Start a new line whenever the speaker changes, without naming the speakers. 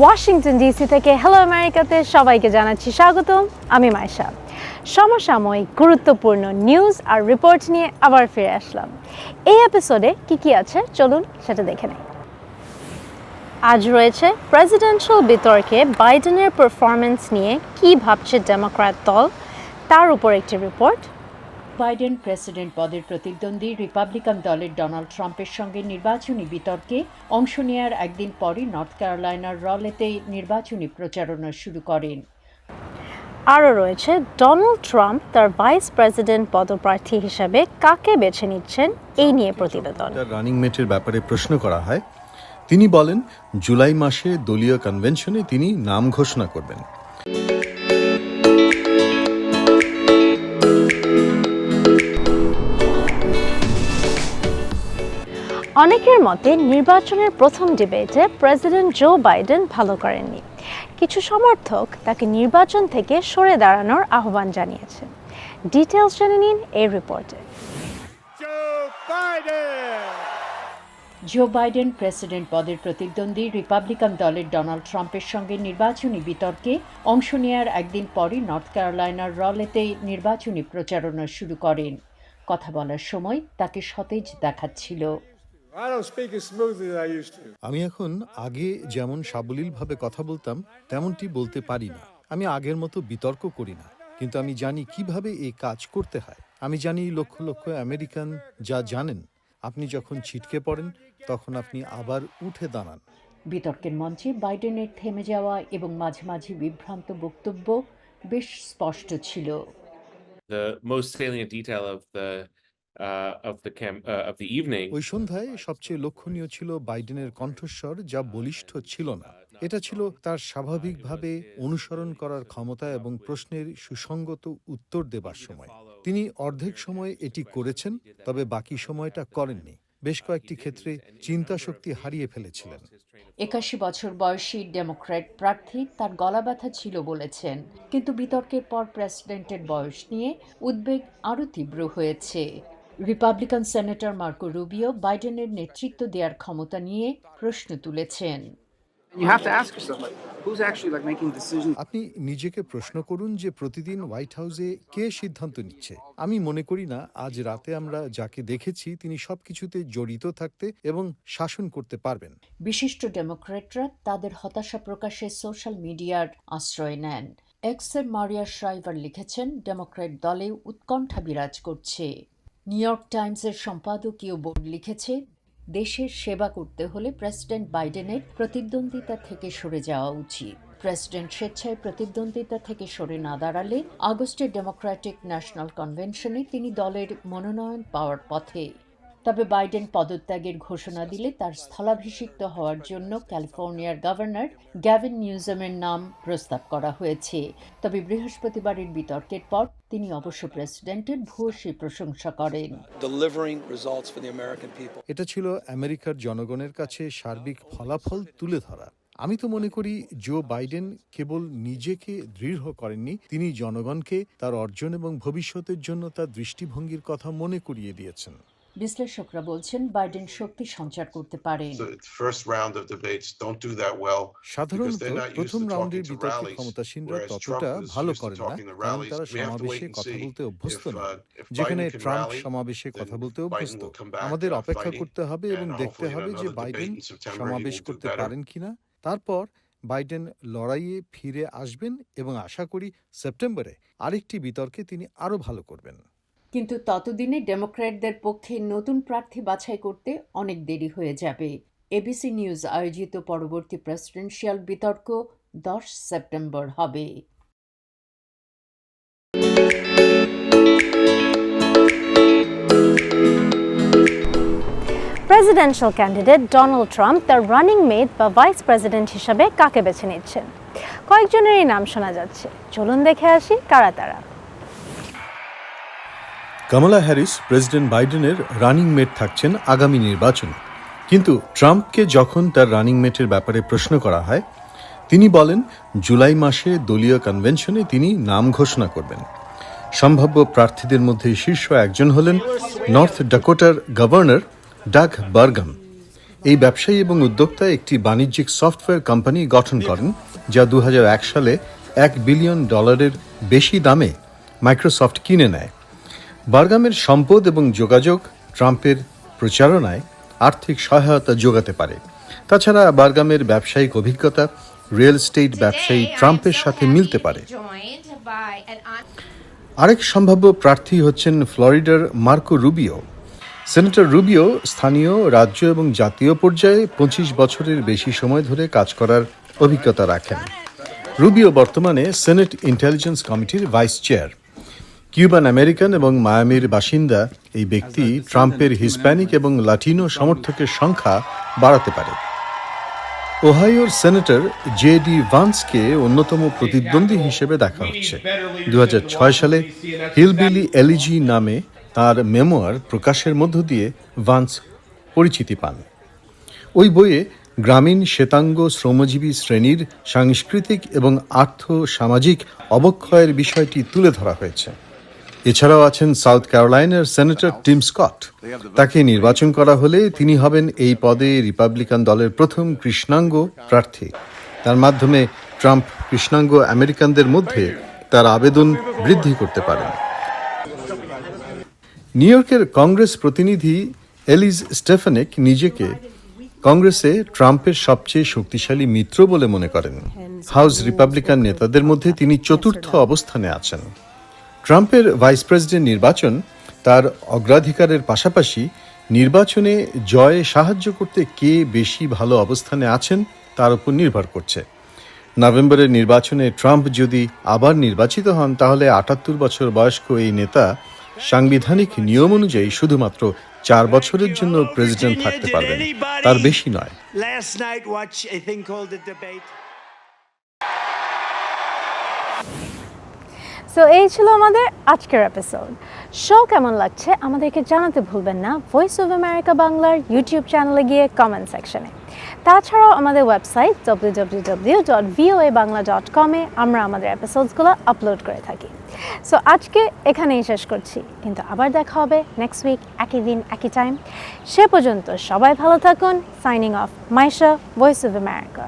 Washington DC থেকে hello আমেরিকাতে সবাইকে জানাচ্ছি স্বাগতম। আমি মাইশা সমসাময়িক গুরুত্বপূর্ণ নিউজ আর রিপোর্ট নিয়ে আবার ফিরে আসলাম। এই এপিসোডে কি কি আছে? চলুন সেটা দেখে নেই। আজ রয়েছে প্রেসিডেন্সিয়াল বিতর্কে বাইডেনের পারফরমেন্স নিয়ে কি ভাবছে ডেমোক্র্যাট দল? তার উপর একটি রিপোর্ট
বাইডেন প্রেসিডেন্ট পদের প্রতিদ্বন্দ্বী রিপাবলিকান দলের ডোনাল্ড ট্রাম্পের সঙ্গে নির্বাচনী বিতর্কে অংশ নেওয়ার একদিন পরই নর্থ ক্যারোলাইনার রলেতে নির্বাচনী প্রচারণা শুরু করেন।
আরও রয়েছে ডোনাল্ড ট্রাম্প তার ভাইস প্রেসিডেন্ট পদপ্রার্থী হিসাবে কাকে বেছে নিচ্ছেন এই নিয়ে প্রতিবেদন।
রানিং মেটের ব্যাপারে প্রশ্ন করা হয়। তিনি বলেন জুলাই মাসে দলীয় কনভেনশনে তিনি নাম ঘোষণা করবেন।
অনেকের মতে নির্বাচনের প্রথম ডিবেটে প্রেসিডেন্ট জো বাইডেন ভালো করেননি। কিছু সমর্থক তাকে নির্বাচন থেকে সরে দাঁড়ানোর আহ্বান জানিয়েছেন। ডিটেলস জেনে নিন এই রিপোর্টে।
Joe Biden! প্রেসিডেন্ট পদের প্রতিদ্বন্দ্বী রিপাবলিকান দলের ডোনাল্ড ট্রাম্পের সঙ্গে নির্বাচনী বিতর্কে অংশ নেওয়ার একদিন পরই নর্থ ক্যারোলাইনার রলেতে নির্বাচনী প্রচারণা শুরু করেন। কথা বলার সময় তাকে সতেজ দেখাচ্ছিল।
I don't speak as smoothly as I used to.
আমি এখন আগে যেমন সাবলীলভাবে কথা বলতাম তেমনটি বলতে পারি না। আমি আগের মতো বিতর্ক করি না। কিন্তু আমি জানি কীভাবে এই কাজ করতে হয়। আমি জানি লক্ষ লক্ষ আমেরিকান যা জানেন আপনি যখন ছিটকে পড়েন তখন আপনি আবার উঠে দাঁড়ান।
বিতর্কের মঞ্চে বাইডেনের থেমে যাওয়া এবং মাঝে মাঝে বিভ্রান্ত বক্তব্য বেশ স্পষ্ট ছিল।
The most salient detail of the of the cam uh, of the evening.
ওই সন্ধ্যায় সবচেয়ে লক্ষণীয় ছিল বাইডেনের কণ্ঠস্বর যা বলিষ্ঠ ছিল না। এটা ছিল তার স্বাভাবিকভাবে অনুসরণ করার ক্ষমতা এবং প্রশ্নের সুসঙ্গত উত্তর দেবার সময়। তিনি অর্ধেক সময় এটি করেছেন তবে বাকি সময়টা করেননি। বেশ কয়েকটি ক্ষেত্রে চিন্তা শক্তি হারিয়ে ফেলেছিলেন।
একাশি বছর বয়সী ডেমোক্র্যাট প্রার্থী তার গলা ব্যথা ছিল বলেছেন কিন্তু বিতর্কের পর প্রেসিডেন্টের বয়স নিয়ে উদ্বেগ আরও তীব্র হয়েছে। রিপাবলিকান সেনেটর মার্কো রুবিও বাইডেনের নেতৃত্ব দেওয়ার ক্ষমতা নিয়ে প্রশ্ন তুলেছেন?
আপনি নিজেকে প্রশ্ন করুন যে প্রতিদিন হোয়াইট হাউসে কে সিদ্ধান্ত নিচ্ছে। আমি মনে করি না আজ রাতে আমরা যাকে দেখেছি তিনি সবকিছুতে জড়িত থাকতে এবং শাসন করতে পারবেন।
বিশিষ্ট ডেমোক্র্যাটরা তাদের হতাশা প্রকাশে সোশ্যাল মিডিয়ার আশ্রয় নেন। এক্সের মারিয়া শ্রাইভার লিখেছেন ডেমোক্র্যাট দলে উৎকণ্ঠা বিরাজ করছে। নিউ ইয়র্ক টাইমসের সম্পাদকীয় বোর্ড লিখেছে, দেশের সেবা করতে হলে প্রেসিডেন্ট বাইডেনের প্রতিদ্বন্দ্বিতা থেকে সরে যাওয়া উচিত। প্রেসিডেন্ট স্বেচ্ছায় প্রতিদ্বন্দ্বিতা থেকে সরে না দাঁড়ালে আগস্টের ডেমোক্র্যাটিক ন্যাশনাল কনভেনশনে তিনি দলের মনোনয়ন পাওয়ার পথে। তবে বাইডেন পদত্যাগের ঘোষণা দিলে তার স্থলাভিষিক্ত হওয়ার জন্য ক্যালিফোর্নিয়ার গভর্নর গ্যাভিন নিউজমের নাম প্রস্তাব করা হয়েছে। তবে বৃহস্পতিবারের বিতর্কের পর তিনি অবশ্য প্রেসিডেন্টের ভূয়সী প্রশংসা করেন।
Delivering results for the American people.
এটা ছিল আমেরিকার জনগণের কাছে সার্বিক ফলাফল তুলে ধরা। আমি তো মনে করি জো বাইডেন কেবল নিজেকে দৃঢ় করেননি তিনি জনগণকে তার অর্জন এবং ভবিষ্যতের জন্য তার দৃষ্টিভঙ্গির কথা মনে করিয়ে দিয়েছেন।
বিশ্লেষকরা বলছেন বাইডেন শক্তি সঞ্চার করতে
পারে।
আমাদের অপেক্ষা করতে হবে এবং দেখতে হবে যে বাইডেন সমাবেশ করতে পারেন কিনা। তারপর বাইডেন লড়াইয়ে ফিরে আসবেন এবং আশা করি সেপ্টেম্বরে আরেকটি বিতর্কে তিনি আরও ভালো করবেন।
কিন্তু ততদিনে ডেমোক্র্যাটদের পক্ষে নতুন প্রার্থী বাছাই করতে অনেক দেরি হয়ে যাবে। এবিসি নিউজ আয়োজিত পরবর্তী প্রেসিডেন্সিয়াল বিতর্ক দশ সেপ্টেম্বর হবে।
প্রেসিডেন্সিয়াল ক্যান্ডিডেট ডোনাল্ড ট্রাম্প তার রানিং মেট বা ভাইস প্রেসিডেন্ট হিসাবে কাকে বেছে নিচ্ছেন? কয়েকজনেরই নাম শোনা যাচ্ছে। চলুন দেখে আসি কারা তারা।
কমলা হ্যারিস প্রেসিডেন্ট বাইডেনের রানিং মেট থাকছেন আগামী নির্বাচনে। কিন্তু ট্রাম্পকে যখন তার রানিং মেটের ব্যাপারে প্রশ্ন করা হয়, তিনি বলেন, জুলাই মাসে দলীয় কনভেনশনে তিনি নাম ঘোষণা করবেন। সম্ভাব্য প্রার্থীদের মধ্যে শীর্ষ একজন হলেন নর্থ ডাকোটার গভর্নর ডাক বার্গাম। এই ব্যবসায়ী এবং উদ্যোক্তা একটি বাণিজ্যিক সফটওয়্যার কোম্পানি গঠন করেন, যা দু হাজার এক সালে এক বিলিয়ন ডলারের বেশি দামে মাইক্রোসফট কিনে নেয়। বার্গামের সম্পদ এবং যোগাযোগ ট্রাম্পের প্রচারণায় আর্থিক সহায়তা যোগাতে পারে। তাছাড়া বার্গামের ব্যবসায়িক অভিজ্ঞতা রিয়েল এস্টেট ব্যবসায়ী ট্রাম্পের সাথে মিলতে পারে। আরেক সম্ভাব্য প্রার্থী হচ্ছেন ফ্লোরিডার মার্কো রুবিও। সেনেটর রুবিও স্থানীয় রাজ্য এবং জাতীয় পর্যায়ে পঁচিশ বছরের বেশি সময় ধরে কাজ করার অভিজ্ঞতা রাখেন। রুবিও বর্তমানে সেনেট ইন্টেলিজেন্স কমিটির ভাইস চেয়ার। কিউবান আমেরিকান এবং মায়ামির বাসিন্দা এই ব্যক্তি ট্রাম্পের হিসপ্যানিক এবং লাটিনো সমর্থকের সংখ্যা বাড়াতে পারে। ওহাইওর সেনেটর জে ডি ভান্সকে অন্যতম প্রতিদ্বন্দ্বী হিসেবে দেখা হচ্ছে। দু হাজার ছয় সালে হিলবিলি এলিজি নামে তার মেমোয়ার প্রকাশের মধ্য দিয়ে ভান্স পরিচিতি পান। ওই বইয়ে গ্রামীণ শ্বেতাঙ্গ শ্রমজীবী শ্রেণির সাংস্কৃতিক এবং আর্থ সামাজিক অবক্ষয়ের বিষয়টি তুলে ধরা হয়েছে। এছাড়াও আছেন সাউথ ক্যারোলাইনার সেনেটর টিম স্কট। তাকে নির্বাচন করা হলে তিনি হবেন এই পদে রিপাবলিকান দলের প্রথম কৃষ্ণাঙ্গ প্রার্থী। তার মাধ্যমে ট্রাম্প কৃষ্ণাঙ্গ আমেরিকানদের মধ্যে তার আবেদন বৃদ্ধি করতে পারেন। নিউ ইয়র্কের কংগ্রেস প্রতিনিধি এলিজ স্টেফানেক নিজেকে কংগ্রেসে ট্রাম্পের সবচেয়ে শক্তিশালী মিত্র বলে মনে করেন। হাউস রিপাবলিকান নেতাদের মধ্যে তিনি চতুর্থ অবস্থানে আছেন। ট্রাম্পের ভাইস প্রেসিডেন্ট নির্বাচন তার অগ্রাধিকারের পাশাপাশি নির্বাচনে জয়ে সাহায্য করতে কে বেশি ভালো অবস্থানে আছেন তার উপর নির্ভর করছে। নভেম্বরের নির্বাচনে ট্রাম্প যদি আবার নির্বাচিত হন, তাহলে আটাত্তর বছর বয়স্ক এই নেতা সাংবিধানিক নিয়ম অনুযায়ী শুধুমাত্র চার বছরের জন্য প্রেসিডেন্ট থাকতে পারবেন। তার বেশি নয়।
সো এই ছিল আমাদের আজকের এপিসোড শো কেমন লাগছে আমাদেরকে জানাতে ভুলবেন না। ভয়েস অফ আমেরিকা বাংলার ইউটিউব চ্যানেলে গিয়ে কমেন্ট সেকশনে তাছাড়াও আমাদের website W W W dot VOA Bangla dot কমে আমরা আমাদের এপিসোডসগুলো আপলোড করে থাকি। সো আজকে এখানেই শেষ করছি। কিন্তু আবার দেখা হবে নেক্সট উইক একই দিন, একই টাইম সে পর্যন্ত সবাই ভালো থাকুন। Signing off Maisha Voice of America